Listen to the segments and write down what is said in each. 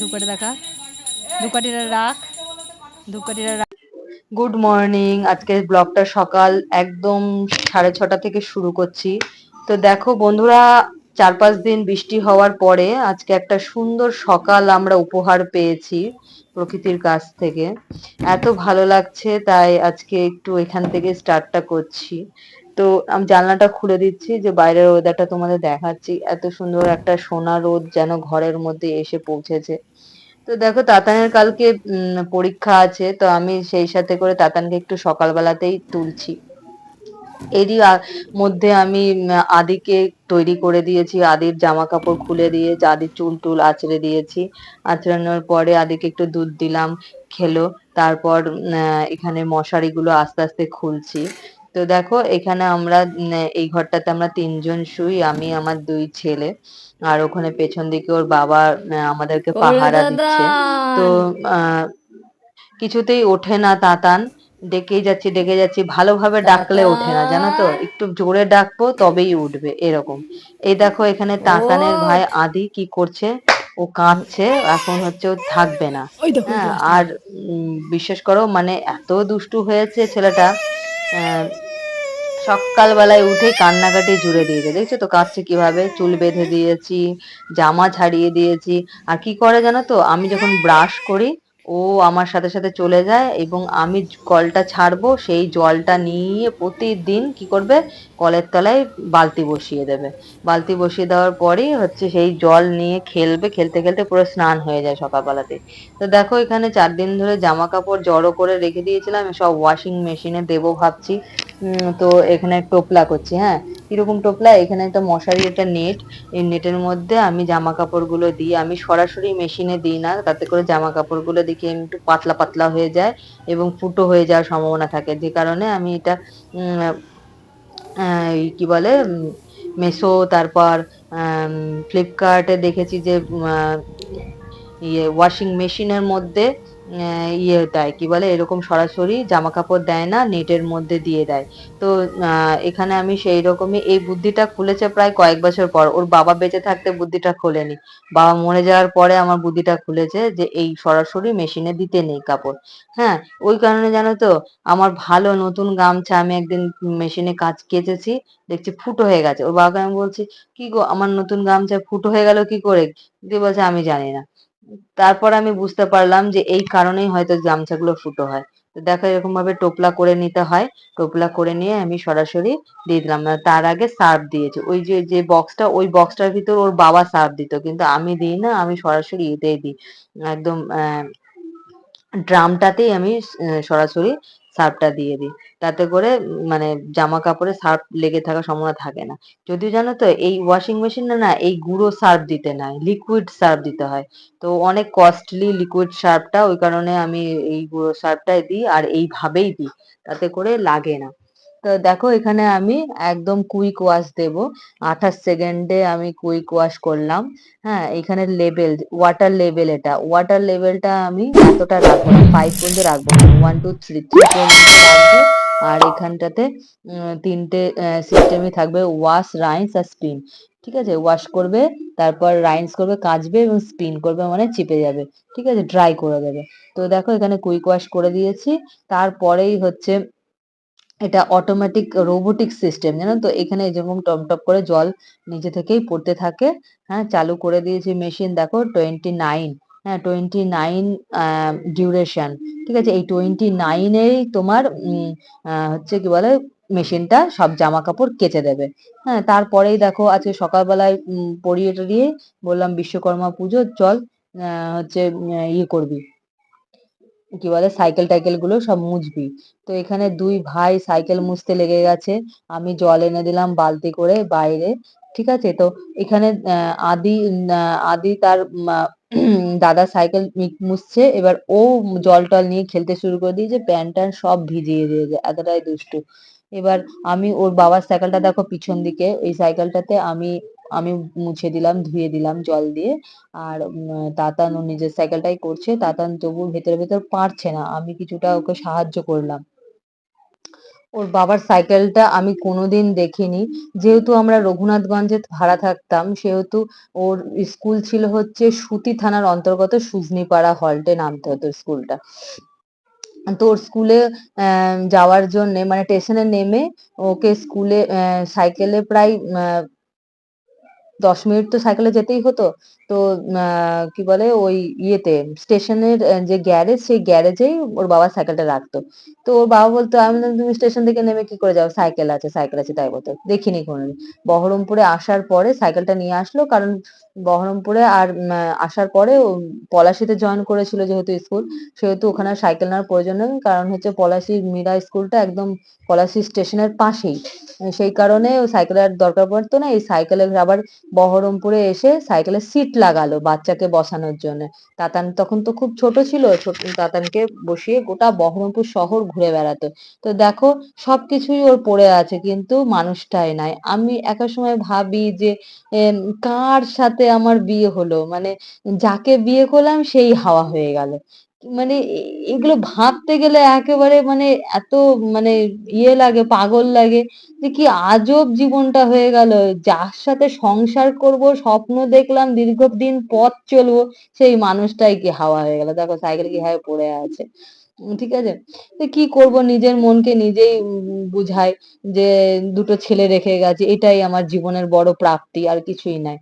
ধূপকাঠি দেখা ধূপকাঠিটা রাখ। ধূপকাঠিটা রাখ। গুড মর্নিং আজকে ব্লগটা সকাল একদম সাড়ে ছটা থেকে শুরু করছি। তো দেখো বন্ধুরা, চার পাঁচ দিন বৃষ্টি হওয়ার পরে আজকে একটা সুন্দর সকাল আমরা উপহার পেয়েছি প্রকৃতির কাছ থেকে। এত ভালো লাগছে, তাই আজকে একটু এখান থেকে স্টার্টটা করছি। তো আমি জানলাটা খুলে দিচ্ছি যে বাইরের ওয়েদারটা তোমাদের দেখাচ্ছি। এত সুন্দর একটা সোনা রোদ যেন ঘরের মধ্যে এসে পৌঁছেছে। তো দেখো, তাতানের কালকে পরীক্ষা আছে, তো আমি সেই সাথে করে তাতানকে একটু সকালবেলাতেই তুলছি। এরই মধ্যে আমি আদিকে তৈরি করে দিয়েছি। আদির জামা কাপড় খুলে দিয়ে, আদির চুল টুল আঁচড়ে দিয়েছি। আঁচড়ানোর পরে আদিকে একটু দুধ দিলাম, খেলো। তারপর এখানে মশারিগুলো আস্তে আস্তে খুলছি। তো দেখো এখানে আমরা এই ঘরটাতে আমরা তিনজন শুই আমি আমার দুই ছেলে। আর ওখানে পেছন দিকে ওর বাবা আমাদেরকে পাহারা দিচ্ছে। তো কিছুতেই ওঠে না তাতান। ডেকেই যাচ্ছি ডেকে যাচ্ছি। ভালোভাবে ডাকলে ওঠে না জানো তো? একটু জোরে ডাকবো তবেই উঠবে এরকম। এই দেখো এখানে তাতানের ভাই আদি কি করছে? ও কাঁদছে এখন হচ্ছে ও থাকবে না। হ্যাঁ আর উম, বিশ্বাস করো মানে এত দুষ্টু হয়েছে ছেলেটা। সকালবেলায় উঠে কান্নাকাটি জুড়ে দিয়েছে। দেখছ তো কাঁদছে কীভাবে? চুল বেঁধে দিয়েছি, জামা ছাড়িয়ে দিয়েছি। আর কি করে জানো তো? আমি যখন ব্রাশ করি ও আমার সাথে সাথে চলে যায় এবং আমি কলটা ছাড়বো, সেই জলটা নিয়ে প্রতিদিন কি করবে? কলের তলায় বালতি বসিয়ে দেবে। বালতি বসিয়ে দেওয়ার পরেই হচ্ছে সেই জল নিয়ে খেলবে, খেলতে খেলতে পুরো স্নান হয়ে যায় সকালবেলাতে তো দেখো এখানে চার দিন ধরে জামা কাপড় জড়ো করে রেখে দিয়েছিলাম সব ওয়াশিং মেশিনে দেবো ভাবছি। তো এখানে টোপলা করছি হ্যাঁ? কীরকম টোপলা? এখানে একটা মশারি, একটা নেট। এই নেটের মধ্যে আমি জামা কাপড়গুলো দিই। আমি সরাসরি মেশিনে দিই না, তাতে করে জামা কাপড়গুলো দেখি একটু পাতলা পাতলা হয়ে যায় এবং ফুটো হয়ে যাওয়ার সম্ভাবনা থাকে। যে কারণে আমি এটা কি বলে মেসো তারপর ফ্লিপকার্টে দেখেছি যে ইয়ে ওয়াশিং মেশিনের মধ্যে ইয়ে দেয়, কি বলে, এরকম সরাসরি জামা কাপড় দেয় না নেটের মধ্যে দিয়ে দেয়। তো এখানে আমি সেই রকমই এই বুদ্ধিটা খুলেছে প্রায় কয়েক বছর পর। ওর বাবা বেঁচে থাকতে বুদ্ধিটা খোলেনি। বাবা মরে যাওয়ার পরে আমার বুদ্ধিটা খুলেছে যে, এই সরাসরি মেশিনে দিতে নেই কাপড়। হ্যাঁ ওই কারণে জানো তো, আমার ভালো নতুন গামছা আমি একদিন মেশিনে কাজ কেচেছি, দেখছি ফুটো হয়ে গেছে। ওর বাবাকে আমি বলছি, কি গো, আমার নতুন গামছা ফুটো হয়ে গেল কি করে? দিয়ে বলছে, আমি জানি না। তারপর আমি বুঝতে পারলাম যে এই কারণেই হয়তো গামছাগুলো ফুটো হয়। তো দেখো এরকম ভাবে টোপলা করে নিতে হয়। টোপলা করে নিয়ে আমি সরাসরি দিয়ে দিলাম। না তার আগে সার্ফ দিয়েছি। ওই যে যে বক্সটা, ওই বক্সটার ভিতর ওর বাবা সার্ফ দিত। কিন্তু আমি দিই না, আমি সরাসরি এতেই দিই। একদম ড্রামটাতেই আমি সরাসরি সার্ফটা দিয়ে দিই। তাতে করে মানে জামা কাপড়ে সার্ফ লেগে থাকার সম্ভাবনা থাকে না। যদিও জানো তো, এই ওয়াশিং মেশিনে না, এই গুঁড়ো সার্ফ দিতে নাই লিকুইড সার্ফ দিতে হয়। তো অনেক কস্টলি লিকুইড সার্ফটা ওই কারণে আমি এই গুঁড়ো সার্ফটাই দিই আর এইভাবেই দিই। তাতে করে লাগে না। তো দেখো এখানে আমি একদম কুইক ওয়াশ দেব। আঠাশ সেকেন্ডে আমি কুইক ওয়াশ করলাম। হ্যাঁ এখানে লেভেল ওয়াটার লেভেল এটা। ওয়াটার লেভেলটা আমি এতটা রাখব না ফাইভ পর্যন্ত রাখব। ওয়ান টু থ্রি থ্রি পর্যন্ত রাখব। আর এখানটাতে তিনটে সিস্টেমই থাকবে ওয়াশ রাইন্স আর স্পিন ঠিক আছে? ওয়াশ করবে, তারপর রাইন্স করবে, কাচবে এবং স্পিন করবে মানে চিপে যাবে। ঠিক আছে? ড্রাই করে দেবে। তো দেখো এখানে কুইক ওয়াশ করে দিয়েছি। তারপরেই হচ্ছে এটা অটোমেটিক রোবোটিক সিস্টেম জানো তো? এখানে যেরকম টপ টপ করে জল নিচে থেকেই পড়তে থাকে। হ্যাঁ চালু করে দিয়েছি মেশিন দেখো টোয়েন্টি নাইন হ্যাঁ টোয়েন্টি নাইন ডিউরেশন ঠিক আছে? এই টোয়েন্টি নাইনেই তোমার হচ্ছে কি বলে? মেশিনটা সব জামা কাপড় কেচে দেবে। হ্যাঁ তারপরেই দেখো, আজকে সকালবেলায় পরিয়ে টরিয়ে বললাম বিশ্বকর্মা পুজো, চল হচ্ছে ইয়ে করবি। কি বলে সাইকেল টাইকেলগুলো সব মুছবি। তো এখানে দুই ভাই সাইকেল মুছতে লেগে গেছে। আমি জল এনে দিলাম বালতি করে বাইরে, ঠিক আছে? তো এখানে আদি আদি তার দাদা সাইকেল মুছছে। এবার ও জল টল নিয়ে খেলতে শুরু করে দিয়েছে। প্যান্ট ট্যান্ট সব ভিজিয়ে দিয়েছে। এতটাই দুষ্টু। এবার আমি ওর বাবার সাইকেলটা দেখো পিছন দিকে। এই সাইকেলটাতে আমি আমি মুছে দিলাম, ধুয়ে দিলাম জল দিয়ে। আর তাতান ও নিজের সাইকেলটাই করছে। তাতান তবু ভেতরে ভেতর পারছে না। আমি কিছুটা ওকে সাহায্য করলাম। ওর বাবার সাইকেলটা আমি কোনোদিন দেখিনি। যেহেতু আমরা রঘুনাথগঞ্জে ভাড়া থাকতাম, সেহেতু ওর স্কুল ছিল হচ্ছে সুতি থানার অন্তর্গত সুজনিপাড়া হল্টে নামতে হতো স্কুলটা। তো ওর স্কুলে যাওয়ার জন্যে মানে স্টেশনে নেমে ওকে স্কুলে সাইকেলে প্রায় দশ মিনিট তো সাইকেলে যেতেই হতো। তো কি বলে ওই ইয়েতে স্টেশনের যে গ্যারেজ, সেই গ্যারেজেই ওর বাবা সাইকেলটা রাখতো। তো ওর বাবা বলতো, আমি বললাম, তুমি স্টেশন থেকে নেমে কি করে যাও? সাইকেল আছে সাইকেল আছে, তাই বলতো। দেখিনি কোনোদিন। বহরমপুরে আসার পরে সাইকেলটা নিয়ে আসলো, কারণ বহরমপুরে আর আসার পরে পলাশিতে জয়েন করেছিল যেহেতু স্কুল, সেহেতু ওখানে সাইকেল নেওয়ার প্রয়োজন নেই, কারণ হচ্ছে পলাশি মিরা স্কুলটা একদম পলাশি স্টেশনের পাশেই। সেই কারণে সাইকেলের দরকার পড়তো না, এই সাইকেলের আবার বহরমপুরে এসে সাইকেলের সিট লাগালো বাচ্চাকে বসানোর জন্য। তাতান তখন তো খুব ছোট ছিল তাতানকে বসিয়ে গোটা বহরমপুর শহর ঘুরে বেড়াতো। তো দেখো, সবকিছুই ওর পড়ে আছে, কিন্তু মানুষটাই নাই। আমি একা সময় ভাবি যে কার সাথে আমার বিয়ে হলো? মানে যাকে বিয়ে করলাম, সেই হাওয়া হয়ে গেল। মানে এগুলো ভাবতে গেলে একেবারে মানে এত মানে ইয়ে লাগে, পাগল লাগে যে কি আজব জীবনটা হয়ে গেল। যার সাথে সংসার করব, স্বপ্ন দেখলাম, দীর্ঘদিন পথ চলবো, সেই মানুষটাই কি হাওয়া হয়ে গেল। দেখো সাইকেল কীভাবে পড়ে আছে। ঠিক আছে? তো কি করব? নিজের মনকে নিজেই বুঝাই যে দুটো ছেলে রেখে গেছে, এটাই আমার জীবনের বড় প্রাপ্তি, আর কিছুই নাই।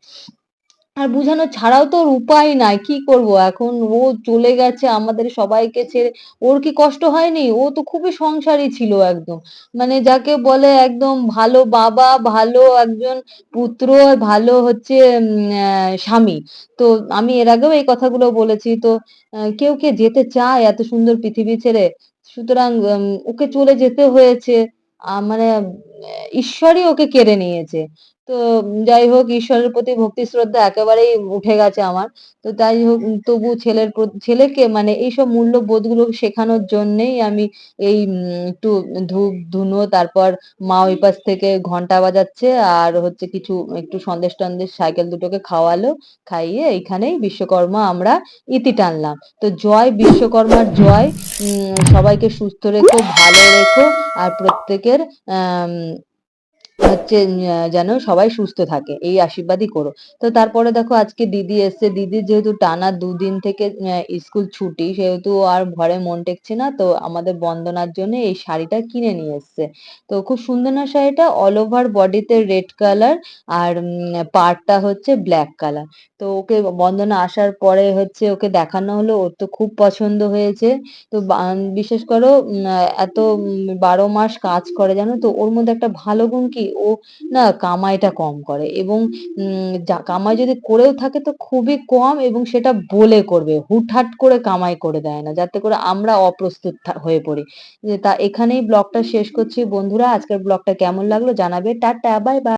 আর বুঝানো ছাড়াও তো উপায় নাই, কি করব? এখন ও চলে গেছে আমাদের সবাইকে ছেড়ে, ওর কি কষ্ট হয়নি? ও তো খুবই সংসারী ছিল একদম। মানে যাকে বলে একদম ভালো বাবা, ভালো একজন পুত্র, ভালো হচ্ছে স্বামী। তো আমি এর আগেও এই কথাগুলো বলেছি, তো কেউ কে যেতে চায় এত সুন্দর পৃথিবী ছেড়ে? সুতরাং ওকে চলে যেতে হয়েছে। মানে ঈশ্বরই ওকে কেড়ে নিয়েছে। তো যাই হোক, ঈশ্বরের প্রতি ভক্তি শ্রদ্ধা একেবারেই উঠে গেছে আমার। তো তাই হোক, তবু ছেলের ছেলেকে মানে এইসব মূল্যবোধগুলো শেখানোর জন্যেই আমি এই একটু ধূপ, ধুনো, তারপর মা ওই পাশ থেকে ঘণ্টা বাজাচ্ছে আর হচ্ছে কিছু একটু সন্দেশ টন্দেশ সাইকেল দুটোকে খাওয়ালো, খাইয়ে এইখানেই বিশ্বকর্মা আমরা ইতি টানলাম। তো জয় বিশ্বকর্মার জয়। সবাইকে সুস্থ রেখো, ভালো রেখো আর প্রত্যেকের আহ হচ্ছে যেন সবাই সুস্থ থাকে, এই আশীর্বাদই করো। তো তারপরে দেখো, আজকে দিদি এসছে। দিদির যেহেতু টানা দুদিন থেকে স্কুল ছুটি, সেহেতু আর ঘরে মন টেকছে না, তো আমাদের বন্দনার জন্য এই শাড়িটা কিনে নিয়ে এসছে। তো খুব সুন্দর না শাড়িটা? অল ওভার বডিতে রেড কালার আর পার্টটা হচ্ছে ব্ল্যাক কালার তো ওকে বন্দনা আসার পরে হচ্ছে ওকে দেখানো হলো, ওর তো খুব পছন্দ হয়েছে। তো বিশেষ করো এত বারো মাস কাজ করে জানো তো, ওর মধ্যে একটা ভালো গুণ কি? ও না কামাইটা কম করে এবং কামাই যদি করেও থাকে তো খুবই কম এবং সেটা বলে করবে, হুটহাট করে কামাই করে দেয় না যাতে করে আমরা অপ্রস্তুত হয়ে পড়ি। তা এখানেই ব্লগটা শেষ করছি। বন্ধুরা, আজকের ব্লগটা কেমন লাগল জানাবে। Tata, bye bye.